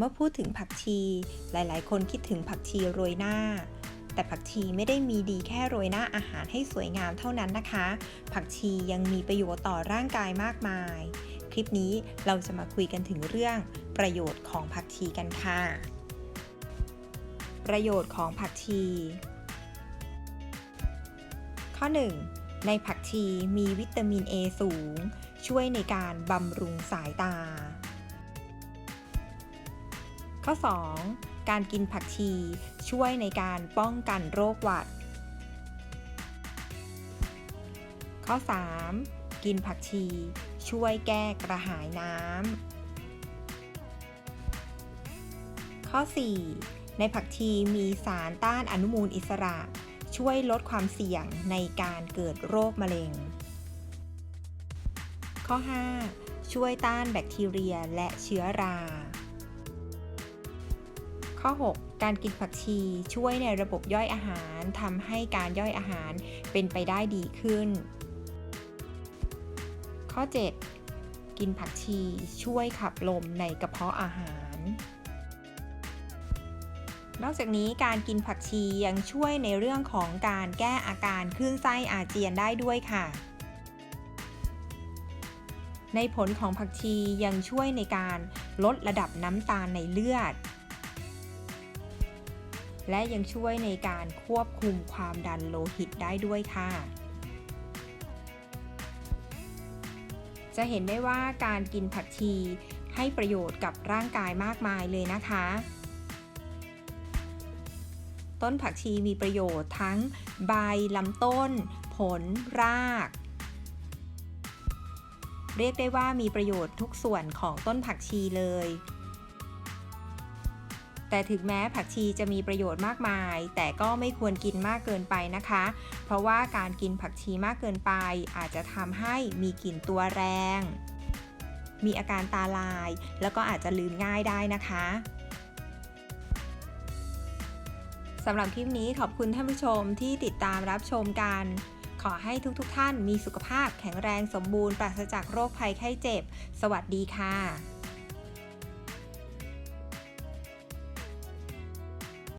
มื่อพูดถึงผักชี หลายๆ คนคิดถึงผักชีโรยหน้า แต่ผักชีไม่ได้มีดีแค่โรยหน้าอาหารให้สวยงามเท่านั้นนะคะ ผักชียังมีประโยชน์ต่อร่างกายมากมาย คลิปนี้เราจะมาคุยกันถึงเรื่องประโยชน์ของผักชีกันค่ะ ประโยชน์ของผักชี ข้อ 1. ในผักชีมีวิตามิน A สูง ช่วยในการบำรุงสายตา ข้อ 2. การกินผักชี ช่วยในการป้องกันโรคหวัด ข้อ 3. กินผักชี ช่วยแก้กระหายน้ำ ข้อ 4. ในผักชีมีสารต้านอนุมูลอิสระ ช่วยลดความเสี่ยงในการเกิดโรคมะเร็ง ข้อ 5. ช่วยต้านแบคทีเรียและเชื้อรา ข้อ 6. การกินผักชีช่วยในระบบย่อยอาหารทำให้การย่อยอาหารเป็นไปได้ดีขึ้น ข้อ 7. กินผักชีช่วยขับลมในกระเพาะอาหาร นอกจากนี้การกินผักชียังช่วยในเรื่องของการแก้อาการคลื่นไส้อาเจียนได้ด้วยค่ะในผลของผักชียังช่วยในการลดระดับน้ำตาลในเลือด และยังช่วยในการควบคุมความดันโลหิตได้ด้วยค่ะ จะเห็นได้ว่าการกินผักชีให้ประโยชน์กับร่างกายมากมายเลยนะคะ ต้นผักชีมีประโยชน์ทั้งใบลำต้น ผล ราก เรียกได้ว่ามีประโยชน์ทุกส่วนของต้นผักชีเลย แต่ถึงแม้ผักชีจะมีประโยชน์มากมาย แต่ก็ไม่ควรกินมากเกินไปนะคะ เพราะว่าการกินผักชีมากเกินไป อาจจะทำให้มีกลิ่นตัวแรง มีอาการตาลาย แล้วก็อาจจะลืมง่ายได้นะคะสำหรับคลิปนี้ขอบคุณท่านผู้ชมที่ติดตามรับชมกัน ขอให้ทุกๆทท่านมีสุขภาพแข็งแรงสมบูรณ์ปราศจากโรคภัยไข้เจ็บ สวัสดีค่ะ